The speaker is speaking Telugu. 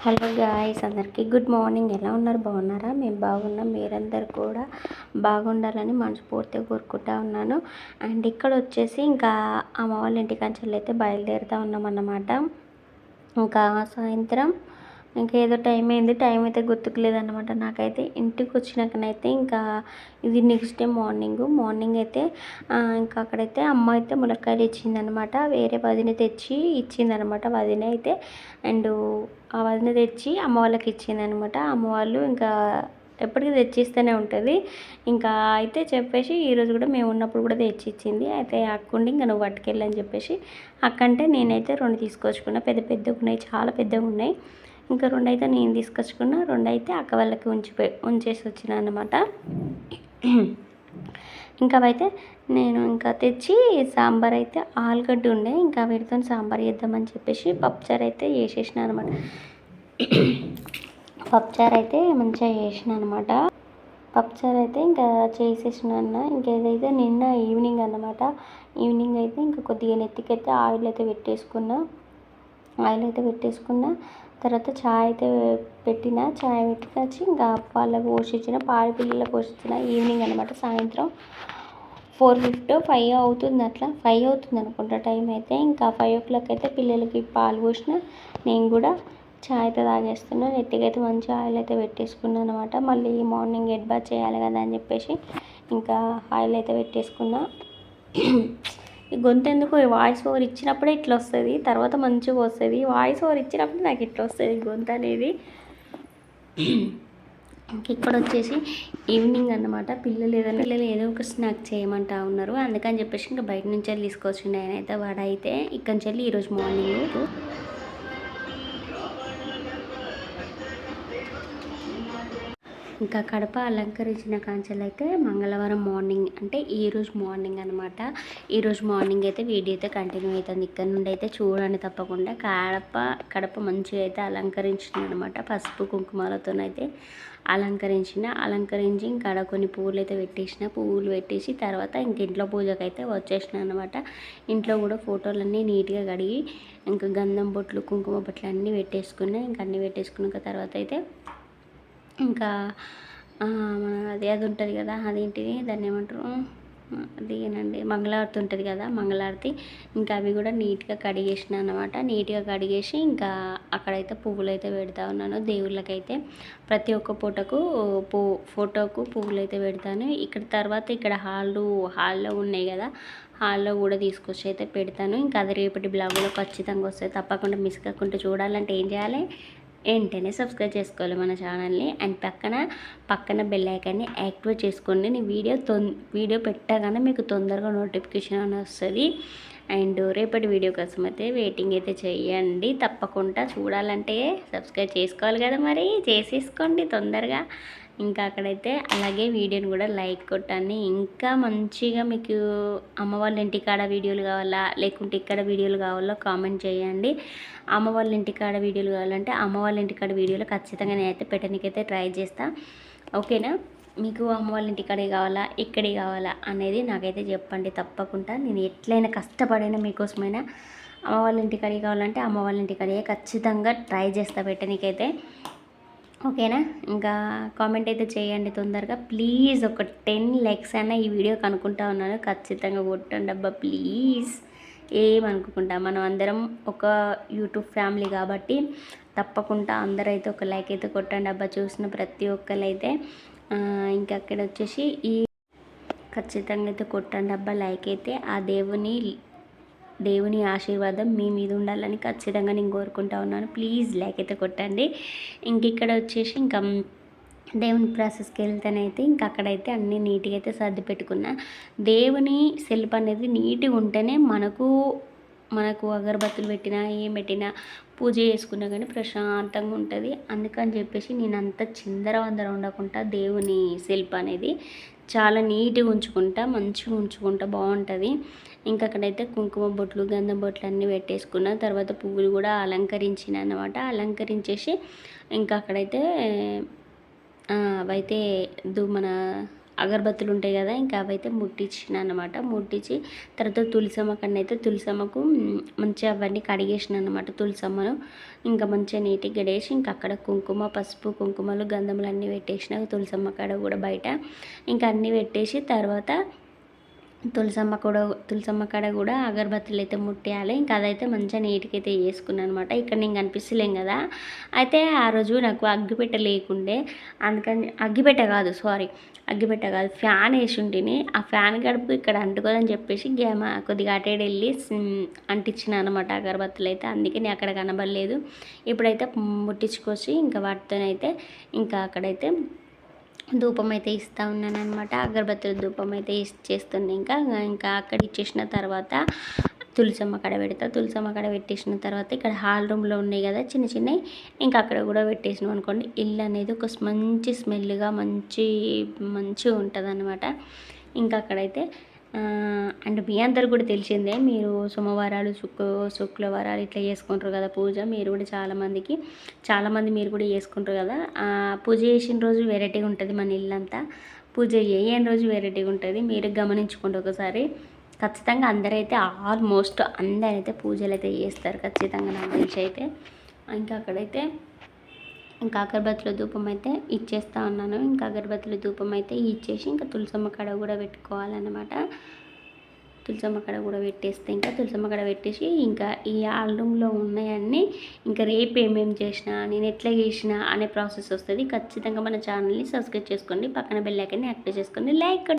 హలో గాయస్ అందరికీ గుడ్ మార్నింగ్. ఎలా ఉన్నారు? బాగున్నారా? మేము బాగున్నాం. మీరందరూ కూడా బాగుండాలని మనస్ఫూర్తిగా కోరుకుంటా ఉన్నాను. అండ్ ఇక్కడ వచ్చేసి ఇంకా అమ్మ వాళ్ళ ఇంటికి అంచెలు అయితే బయలుదేరుతూ ఉన్నాం అన్నమాట ఇంకా సాయంత్రం ఇంకా ఏదో టైం అయింది. టైం అయితే గుర్తుకులేదన్నమాట. నాకైతే ఇంటికి వచ్చినాకనైతే ఇంకా ఇది నెక్స్ట్ డే మార్నింగ్ మార్నింగ్ అయితే ఇంకా అక్కడైతే అమ్మ అయితే ములక్కాయలు ఇచ్చిందనమాట వేరే వదిన తెచ్చి ఇచ్చిందనమాట వదిన అయితే అండ్ ఆ వదిన తెచ్చి అమ్మ వాళ్ళకి ఇచ్చిందనమాట అమ్మ వాళ్ళు ఇంకా ఎప్పటికీ తెచ్చిస్తూనే ఉంటుంది. ఇంకా అయితే చెప్పేసి ఈరోజు కూడా మేము ఉన్నప్పుడు కూడా తెచ్చి ఇచ్చింది అయితే అక్కుండి ఇంకా నువ్వు పట్టుకెళ్ళని చెప్పేసి అక్కంటే నేనైతే రెండు తీసుకొచ్చుకున్నా. పెద్ద పెద్దగా ఉన్నాయి చాలా పెద్దగా ఉన్నాయి ఇంకా రెండు అయితే నేను తీసుకొచ్చుకున్నా రెండు అయితే అక్క వాళ్ళకి ఉంచిపోయి ఉంచేసి వచ్చిన అనమాట ఇంకా అవైతే నేను ఇంకా తెచ్చి సాంబార్ అయితే ఆలుగడ్డ ఉండే ఇంకా వీటితో సాంబార్ చేద్దామని చెప్పేసి పప్పుచారు అయితే వేసేసిన అనమాట పప్పుచారు అయితే మంచిగా చేసిన అనమాట పప్పుచారు అయితే ఇంకా చేసేసిన అన్న ఇంకేదైతే నిన్న ఈవినింగ్ అనమాట ఈవినింగ్ అయితే ఇంకా కొద్దిగా నెత్తికైతే ఆయిల్ అయితే పెట్టేసుకున్నా. ఆయిల్ అయితే పెట్టేసుకున్న. తర్వాత చాయ్ అయితే పెట్టిన. చాయ్ పెట్టుకొచ్చి ఇంకా వాళ్ళకి పోషించిన పాడి పిల్లలకు పోషించిన ఈవినింగ్ అనమాట సాయంత్రం ఫోర్ ఫిఫ్టీ ఫైవ్ అవుతుంది అట్లా. ఫైవ్ అవుతుంది అనుకుంటా టైం అయితే. ఇంకా ఫైవ్ ఓ క్లాక్ అయితే పిల్లలకి పాలు పోసిన. నేను కూడా చాయ్ అయితే తాగేస్తున్నా. అయితే మంచి ఆయిల్ అయితే పెట్టేసుకున్నాను అనమాట మళ్ళీ మార్నింగ్ ఎడ్ బాత్ చేయాలి కదా అని చెప్పేసి ఇంకా ఆయిల్ అయితే పెట్టేసుకున్నా. ఈ గొంతు ఎందుకు వాయిస్ ఓవర్ ఇచ్చినప్పుడే ఇట్లా వస్తుంది తర్వాత మంచిగా వస్తుంది. వాయిస్ ఓవర్ ఇచ్చినప్పుడు నాకు ఇట్లా వస్తుంది గొంతు అనేది. ఇక్కడ వచ్చేసి ఈవినింగ్ అనమాట పిల్లలు ఏదైనా పిల్లలు ఏదో ఒక స్నాక్ చేయమంటా ఉన్నారు. అందుకని చెప్పేసి ఇంకా బయట నుంచి వెళ్ళి తీసుకొచ్చిండు ఆయన అయితే వాడైతే. ఇక్కడి నుంచి వెళ్ళి ఈరోజు మార్నింగ్ ఇంకా కడప అలంకరించిన కాంచెలు అయితే మంగళవారం మార్నింగ్ అంటే ఈరోజు మార్నింగ్ అనమాట ఈరోజు మార్నింగ్ అయితే వీడియో అయితే కంటిన్యూ అవుతుంది. ఇక్కడ నుండి అయితే చూడండి తప్పకుండా. కడప కడప మంచిగా అయితే అలంకరించింది అనమాట పసుపు కుంకుమలతోనైతే అలంకరించిన అలంకరించి ఇంకా కొన్ని పువ్వులు అయితే పెట్టేసిన. పువ్వులు పెట్టేసి తర్వాత ఇంక ఇంట్లో పూజకు అయితే వచ్చేసిన అనమాట ఇంట్లో కూడా ఫోటోలన్నీ నీట్గా కడిగి ఇంకా గంధం బొట్లు కుంకుమ బొట్లు అన్నీ పెట్టేసుకున్నాయి ఇంకా అన్నీ పెట్టేసుకున్నాక తర్వాత అయితే ఇంకా మన అది అది ఉంటుంది కదా అదేంటిది దాన్ని ఏమంటారు? అదేనండి మంగళారతి ఉంటుంది కదా మంగళారతి. ఇంకా అవి కూడా నీట్గా కడిగేసిన అనమాట నీట్గా కడిగేసి ఇంకా అక్కడైతే పువ్వులు అయితే పెడతా ఉన్నాను. దేవుళ్ళకైతే ప్రతి ఒక్క పూటకు పూ ఫోటోకు పువ్వులు అయితే పెడతాను. ఇక్కడ తర్వాత ఇక్కడ హాళ్ళు హాల్లో ఉన్నాయి కదా హాల్లో కూడా తీసుకొచ్చి అయితే పెడతాను. ఇంకా అది రేపటి బ్లాగులో ఖచ్చితంగా వస్తాయి. తప్పకుండా మిస్ కాకుండా చూడాలంటే ఏం చేయాలి? వెంటనే సబ్స్క్రైబ్ చేసుకోవాలి మన ఛానల్ని. అండ్ పక్కన పక్కన బెల్ ఐకాన్ని యాక్టివేట్ చేసుకోండి నేను వీడియో తొం వీడియో పెట్టగానే మీకు తొందరగా నోటిఫికేషన్ అని వస్తుంది. అండ్ రేపటి వీడియో కోసం అయితే వెయిటింగ్ అయితే చేయండి. తప్పకుండా చూడాలంటే సబ్స్క్రైబ్ చేసుకోవాలి కదా మరి. చేసేసుకోండి తొందరగా. ఇంకా అక్కడైతే అలాగే వీడియోని కూడా లైక్ కొట్టండి. ఇంకా మంచిగా మీకు అమ్మ వాళ్ళ ఇంటికాడ వీడియోలు కావాలా లేకుంటే ఇక్కడ వీడియోలు కావాలో కామెంట్ చేయండి. అమ్మ వాళ్ళ ఇంటికాడ వీడియోలు కావాలంటే అమ్మ వాళ్ళ ఇంటికాడ వీడియోలు ఖచ్చితంగా నేనైతే పెట్టడానికైతే ట్రై చేస్తాను ఓకేనా? మీకు అమ్మ వాళ్ళ ఇంటికాడే కావాలా ఇక్కడే కావాలా అనేది నాకైతే చెప్పండి తప్పకుండా. నేను ఎట్లయినా కష్టపడైనా మీకోసమైనా అమ్మ వాళ్ళ ఇంటికాడే కావాలంటే అమ్మ వాళ్ళ ఇంటికాడే ఖచ్చితంగా ట్రై చేస్తా పెట్టనీకైతే ఓకేనా? ఇంకా కామెంట్ అయితే చేయండి తొందరగా. ప్లీజ్ ఒక టెన్ లైక్స్ అయినా ఈ వీడియో కనుక్కుంటా ఉన్నాను. ఖచ్చితంగా కొట్టండి అబ్బా ప్లీజ్ ఏమనుకుంటా మనం అందరం ఒక యూట్యూబ్ ఫ్యామిలీ కాబట్టి తప్పకుండా అందరైతే ఒక లైక్ అయితే కొట్టండి అబ్బా చూసిన ప్రతి ఒక్కరైతే ఇంకా అక్కడ వచ్చేసి ఈ ఖచ్చితంగా అయితే కొట్టండి అబ్బా లైక్ అయితే. ఆ దేవుని దేవుని ఆశీర్వాదం మీ మీద ఉండాలని ఖచ్చితంగా నేను కోరుకుంటా ఉన్నాను. ప్లీజ్ లైక్ అయితే కొట్టండి. ఇంక ఇక్కడ వచ్చేసి ఇంకా దేవుని ప్రాసెస్కి వెళ్తేనైతే ఇంక అక్కడైతే అన్నీ నీట్గా అయితే సర్ది పెట్టుకున్నా. దేవుని సెల్ఫ్ అనేది నీట్గా ఉంటేనే మనకు మనకు అగరబత్తులు పెట్టినా ఏం పెట్టినా పూజ చేసుకున్నా కానీ ప్రశాంతంగా ఉంటుంది. అందుకని చెప్పేసి నేను అంత చిందర వందర ఉండకుండా దేవుని శిల్ప అనేది చాలా నీట్గా ఉంచుకుంటా మంచిగా ఉంచుకుంటా బాగుంటుంది. ఇంకా అక్కడైతే కుంకుమ బొట్లు గంధం బొట్లు అన్నీ పెట్టేసుకున్న తర్వాత పువ్వులు కూడా అలంకరించిన అనమాట అలంకరించేసి ఇంకా అక్కడైతే అవైతే మన అగరబత్తులు ఉంటాయి కదా ఇంకా అవైతే ముట్టించిన అనమాట ముట్టించి తర్వాత తులసమ్మ కన్నా అయితే తులసమ్మకు మంచిగా అవన్నీ కడిగేసిన అనమాట తులసమ్మను. ఇంకా మంచిగా నీటికి గడేసి ఇంకా అక్కడ కుంకుమ పసుపు కుంకుమలు గంధములు అన్నీ పెట్టేసిన తులసమ్మ కాడ కూడా బయట. ఇంకా అన్నీ పెట్టేసి తర్వాత తులసమ్మ కూడా తులసమ్మ కాడ కూడా అగరబత్తులు అయితే ముట్టేయాలి. ఇంకా అదైతే మంచిగా నీట్గా అయితే వేసుకున్నాను అనమాట ఇక్కడ నేను కనిపిస్తలేం కదా. అయితే ఆ రోజు నాకు అగ్గిపెట్ట లేకుండే అందుకని అగ్గిపెట్ట కాదు సారీ అగ్గిపెట్ట కాదు ఫ్యాన్ వేసి ఉంటిని ఆ ఫ్యాన్ గడుపు ఇక్కడ అంటుకోదని చెప్పేసి గేమ కొద్దిగా అటేడు వెళ్ళి అంటించిన అనమాట అగరబత్తులు అయితే. అందుకే నేను అక్కడ కనబడలేదు. ఇప్పుడైతే ముట్టించుకొచ్చి ఇంకా వాటితోనైతే ఇంకా అక్కడైతే ధూపం అయితే ఇస్తూ ఉన్నాను అనమాట అగరబత్తుల ధూపం అయితే ఇచ్చేస్తుంది ఇంకా. ఇంకా అక్కడ ఇచ్చేసిన తర్వాత తులసమ్మ కడ పెడతా. తులసమ్మ కడ పెట్టేసిన తర్వాత ఇక్కడ హాల్ రూమ్లో ఉన్నాయి కదా చిన్న చిన్నవి. ఇంకా అక్కడ కూడా పెట్టేసినాం అనుకోండి. ఇల్లు అనేది ఒక మంచి స్మెల్గా మంచి మంచిగా ఉంటుంది అనమాట ఇంకా అక్కడైతే అండ్ మీ అందరు కూడా తెలిసిందే మీరు సోమవారాలు శుక్ర శుక్రవారాలు ఇట్లా చేసుకుంటారు కదా పూజ మీరు కూడా చాలామందికి చాలామంది మీరు కూడా చేసుకుంటారు కదా. పూజ చేసిన రోజు వెరైటీగా ఉంటుంది మన ఇల్లంతా. పూజ చేయని రోజు వెరైటీగా ఉంటుంది. మీరు గమనించుకోండి ఒకసారి. ఖచ్చితంగా అందరైతే ఆల్మోస్ట్ అందరైతే పూజలు అయితే చేస్తారు. ఖచ్చితంగా నాకు తెలిసి అయితే. ఇంకా అక్కడైతే ఇంకా అగరబత్తుల ధూపం అయితే ఇచ్చేస్తా ఉన్నాను ఇంకా అగరబత్తుల ధూపం అయితే ఇచ్చేసి ఇంకా తులసమ్మ కడ కూడా పెట్టుకోవాలన్నమాట. తులసమ్మ కడ కూడా పెట్టేస్తే ఇంకా తులసమ్మ కడ పెట్టేసి ఇంకా ఈ ఆల్బమ్లో ఉన్నాయన్నీ ఇంకా రేపు ఏమేమి చేసినా నేను ఎట్లా చేసినా అనే ప్రాసెస్ వస్తుంది. ఖచ్చితంగా మన ఛానల్ని సబ్స్క్రైబ్ చేసుకోండి. పక్కన బెల్లైకన్ని యాక్టివ్ చేసుకోండి. లైక్